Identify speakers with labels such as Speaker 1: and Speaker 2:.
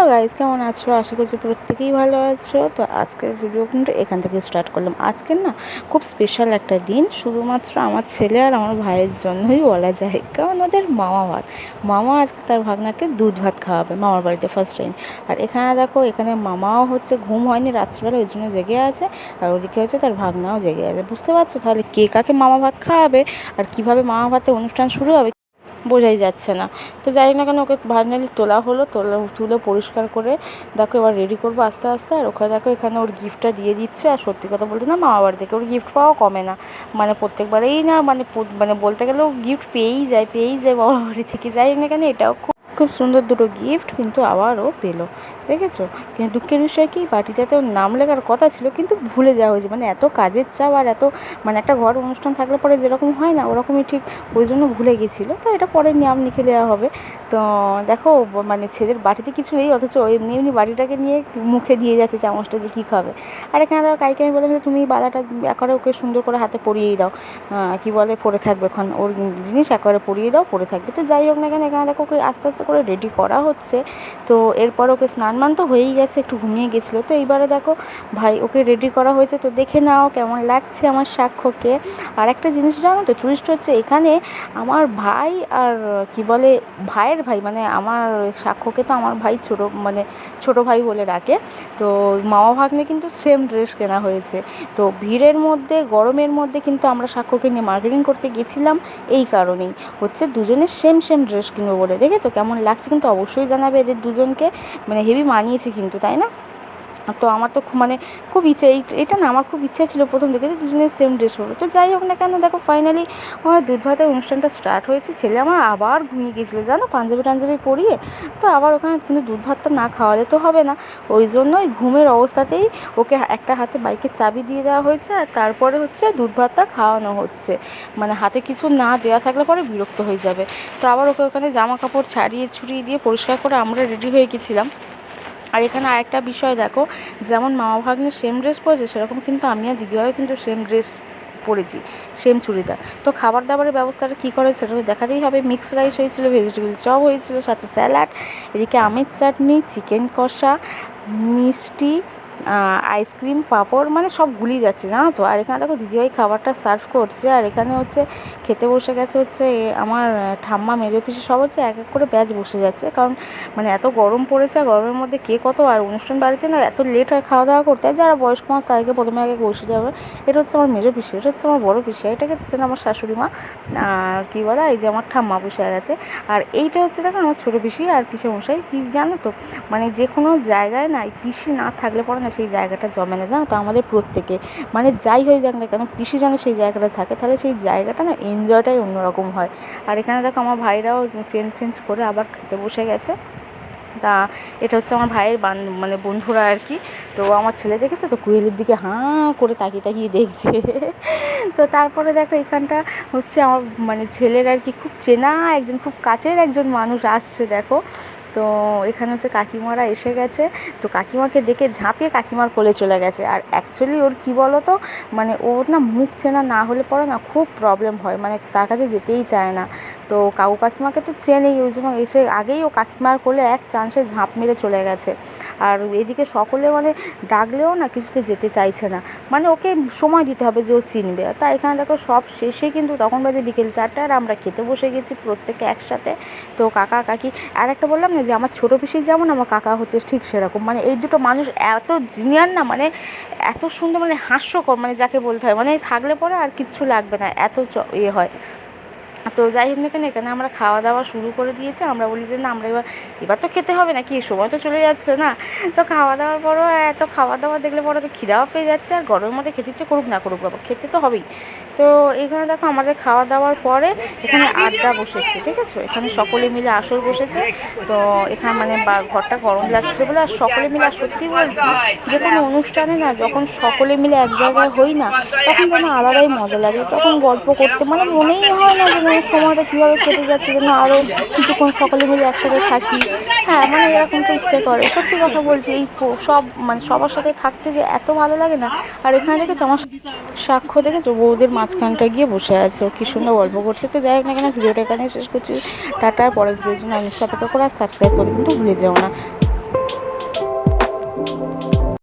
Speaker 1: Hello guys কেমন আছো? আশা করছি প্রত্যেকেই ভালো আছো। তো আজকের ভিডিও কিন্তু এখান থেকে স্টার্ট করলাম। আজকের না খুব স্পেশাল একটা দিন। শুধুমাত্র আমার ছেলে আর আমার ভাইয়ের জন্যই বলা যায়। কারণ ওদের মামা ভাত। মামা আজকে তার ভাগনাকে দুধ ভাত খাওয়াবে মামার বাড়িতে ফার্স্ট টাইম আর এখানে দেখো, এখানে মামাও হচ্ছে ঘুম হয়নি রাত্রিবেলা, ওই জন্য জেগে আছে। আর ওদিকে হচ্ছে তার ভাগনাও জেগে আছে। বুঝতে পারছ? তাহলে কে কাকে মামা ভাত খাওয়াবে? আর কীভাবে মামা ভাতের অনুষ্ঠান শুরু হবে? বোঝাই যাচ্ছে না। তো যাই না কেন ওকে ফাইনালি তোলা হলো, তোলা, তুলে পরিষ্কার করে দেখো এবার রেডি করব আস্তে আস্তে। আর ওখানে দেখো এখানে ওর গিফটটা দিয়ে দিচ্ছে। আর সত্যি কথা বলতে না মামা বাড়ি থেকে ওর গিফট পাওয়া কমে না। মানে প্রত্যেকবারেই না মানে মানে বলতে গেলেও গিফট পেয়েই যায় পেয়েই যায় মামা বাড়ি থেকে। যাই না কেন, এটাও খুব খুব সুন্দর দুটো গিফট কিন্তু আবারও পেল। দেখেছ? কিন্তু দুঃখের বিষয় কি? বাটিটাতে ওর নাম লেখার কথা ছিল কিন্তু ভুলে যাওয়া হয়েছে। মানে এত কাজের চাপ আর এত মানে একটা ঘর অনুষ্ঠান থাকলে পরে যেরকম হয় না, ওরকমই ঠিক ওই জন্য ভুলে গেছিল। তো এটা পরে নাম লিখে দেওয়া হবে। তো দেখো মানে ছেলের বাটিতে কিছু নেই, অথচ এমনি এমনি বাটিটাকে নিয়ে মুখে দিয়ে যাচ্ছে চামচটা যে কী খাবে। আর এখানে দেখো কাইকে আমি বললাম যে তুমি বালাটা একবারে ওকে সুন্দর করে হাতে পরিয়েই দাও। কি বলে, পরে থাকবে এখন। ওর জিনিস একবারে পরিয়ে দাও, পরে থাকবে। তো যাই হোক না কেন, এখানে দেখো ওকে আস্তে আস্তে করে রেডি করা হচ্ছে। তো এরপর ওকে স্নান মান তো হয়েই গেছে, একটু ঘুমিয়ে গেছিল। তো এইবারে দেখো ভাই ওকে রেডি করা হয়েছে। তো দেখে নাও কেমন লাগছে আমার সাক্ষ্যকে। আর একটা জিনিস জানো তো টুরিস্ট হচ্ছে এখানে আমার ভাই আর কি বলে, ভাইয়ের ভাই মানে আমার সাক্ষ্যকে তো আমার ভাই ছোটো মানে ছোটো ভাই বলে ডাকে। তো মামা ভাগ্নে কিন্তু সেম ড্রেস কেনা হয়েছে। তো ভিড়ের মধ্যে, গরমের মধ্যে কিন্তু আমরা সাক্ষ্যকে নিয়ে মার্কেটিং করতে গেছিলাম। এই কারণেই হচ্ছে দুজনের সেম সেম ড্রেস কিনবো বলে। দেখেছ কেমন লাগছে কিন্তু অবশ্যই জানাবে এদের দুজনকে। মানে হেভি মানিয়েছে কিন্তু তাই না? তো আমার তো মানে খুব ইচ্ছে, এই এটা না আমার খুব ইচ্ছা ছিল প্রথম থেকে যে দুজনের সেম ড্রেস পরবো। তো যাই হোক না কেন, দেখো ফাইনালি আমার দুধ ভাতের অনুষ্ঠানটা স্টার্ট হয়েছে, ছেলে আমার আবার ঘুমিয়ে গিয়েছিল, জানো? পাঞ্জাবি টাঞ্জাবি পরিয়ে, তো আবার ওখানে কিন্তু দুধ ভাতটা না খাওয়ালে তো হবে না। ওই জন্যই ঘুমের অবস্থাতেই ওকে একটা হাতে বাইকের চাবি দিয়ে দেওয়া হয়েছে, আর তারপরে হচ্ছে দুধ ভাতটা খাওয়ানো হচ্ছে। মানে হাতে কিছু না দেওয়া থাকলে পরে বিরক্ত হয়ে যাবে। তো আবার ওকে ওখানে জামা কাপড় ছাড়িয়ে ছুড়িয়ে দিয়ে পরিষ্কার করে আমরা রেডি হয়ে গেছিলাম। আর এখানে আরেকটা বিষয় দেখো, যেমন মামা ভাগ্নে সেম ড্রেস পরেছে, সেরকম কিন্তু আমি আর দিদিভাইও কিন্তু সেম ড্রেস পরেছি সেম চুড়িদার। তো খাবার দাবারের ব্যবস্থাটা কী করে সেটা তো দেখাতেই হবে। মিক্স রাইস হয়েছিল ভেজিটেবল চপ হয়েছিল, সাথে স্যালাড এদিকে আমের চাটনি চিকেন কষা, মিষ্টি আইসক্রিম পাঁপড় মানে সব গুলিয়ে যাচ্ছে, জানো তো? আর এখানে দেখো দিদিভাই খাবারটা সার্ভ করছে, আর এখানে হচ্ছে খেতে বসে গেছে হচ্ছে আমার ঠাম্মা, মেজো পিসি সব হচ্ছে এক এক করে ব্যাচ বসে যাচ্ছে। কারণ মানে এত গরম পড়েছে, আর গরমের মধ্যে কে কত, আর অনুষ্ঠান বাড়িতে না এত লেট হয় খাওয়া দাওয়া করতে, যারা বয়স্ক মানুষ তাদেরকে প্রথমে আগে বসে যাবে। এটা হচ্ছে আমার মেজো পিসি, এটা হচ্ছে আমার বড় পিসি এটাকে হচ্ছে আমার শাশুড়ি মা, আর কী বলে, এই যে আমার ঠাম্মা বসে গেছে। আর এইটা হচ্ছে দেখো আমার ছোটো পিসি আর পিসে মশাই কী জানো তো? মানে যে কোনো জায়গায় না এই পিসি না থাকলে পরে না সেই জায়গাটা জমে না, জানো তো? আমাদের প্রত্যেকে। মানে যাই হয়ে যাক না কেন, পিসি যেন সেই জায়গাটা থাকে, তাহলে সেই জায়গাটা না এনজয়টাই অন্যরকম হয়। আর এখানে দেখো আমার ভাইরাও চেঞ্জ ফেঞ্জ করে আবার খেতে বসে গেছে। তা এটা হচ্ছে আমার ভাইয়ের বান মানে বন্ধুরা আর কি। তো আমার ছেলে দেখেছে তো কুয়েলের দিকে হাঁ করে তাকিয়ে তাকিয়ে দেখছে। তো তারপরে দেখো এখানটা হচ্ছে আমার মানে ছেলের আর কি খুব চেনা একজন, খুব কাছের একজন মানুষ আসছে, দেখো। তো এখানে হচ্ছে কাকিমারা এসে গেছে। তো কাকিমাকে দেখে ঝাঁপিয়ে কাকিমার কোলে চলে গেছে। আর অ্যাকচুয়ালি ওর কী বলো তো মানে ওর না মুখ চেনা না হলে পরে না খুব প্রবলেম হয়। মানে তার কাছে যেতেই চায় না। তো কাকু কাকিমাকে তো চেনেই। ওই জন্য এসে আগেই ও কাকিমার কোলে এক চান্সে ঝাঁপ মেরে চলে গেছে। আর এদিকে সকলে মানে ডাকলেও না কিছুতে যেতে চাইছে না। মানে ওকে সময় দিতে হবে যে ও চিনবে। তা এখানে দেখো সব শেষে কিন্তু তখন বাজে বিকেল চারটা আর আমরা খেতে বসে গেছি প্রত্যেকে একসাথে। তো কাকা কাকি আর একটা বললাম না যে আমার ছোটো পিসি যেমন আমার কাকা হচ্ছে ঠিক সেরকম। মানে এই দুটো মানুষ এত জিনিয়ার না মানে এত সুন্দর মানে হাস্যকর মানে যাকে বলতে হয়। মানে থাকলে পরে আর কিচ্ছু লাগবে না, এত ইয়ে হয়। তো যাই হোক না কেন, এখানে আমরা খাওয়া দাওয়া শুরু করে দিয়েছি। আমরা বলি যে, না, আমরা এবার এবার তো খেতে হবে না কি সময় তো চলে যাচ্ছে না। তো খাওয়া দাওয়ার পরও এত খাওয়া দাওয়া দেখলে পরে তো খিদাও পেয়ে যাচ্ছে আর গরমের মধ্যে খেতে ইচ্ছে করুক না করুক বাবা, খেতে তো হবেই। তো এখানে দেখো আমাদের খাওয়া দাওয়ার পরে এখানে আড্ডা বসেছে, ঠিক আছে? এখানে সকলে মিলে আসর বসেছে। তো এখানে মানে ঘরটা গরম লাগছে বলে আর সকলে মিলে, আর সত্যি বলছি, যে কোনো অনুষ্ঠানে না যখন সকলে মিলে এক জায়গায় হই না, তখন যেন আলাদাই মজা লাগে। তখন গল্প করতে মানে মনেই হয় না যে সময়টা কীভাবে কেটে যাচ্ছে যেন আরও কিছুক্ষণ সকলে মিলে একসাথে থাকি। হ্যাঁ মানে এরকম তো ইচ্ছে করে। সত্যি কথা বলছি, এই সব মানে সবার সাথে থাকতে যে এত ভালো লাগে না, আর এখানে দেখেছ আমার সাক্ষ্য দেখেছ? বউদের মাঝখানটা গিয়ে বসে আছে, ও কি সুন্দর গল্প করছে। তো যাই হোক না কেন, ভিডিওটা এখানে শেষ করছি। টাটার পরের ভিডিওর জন্য। অনেক অপেক্ষা করে, আর সাবস্ক্রাইব করতে কিন্তু ভুলে যাও না।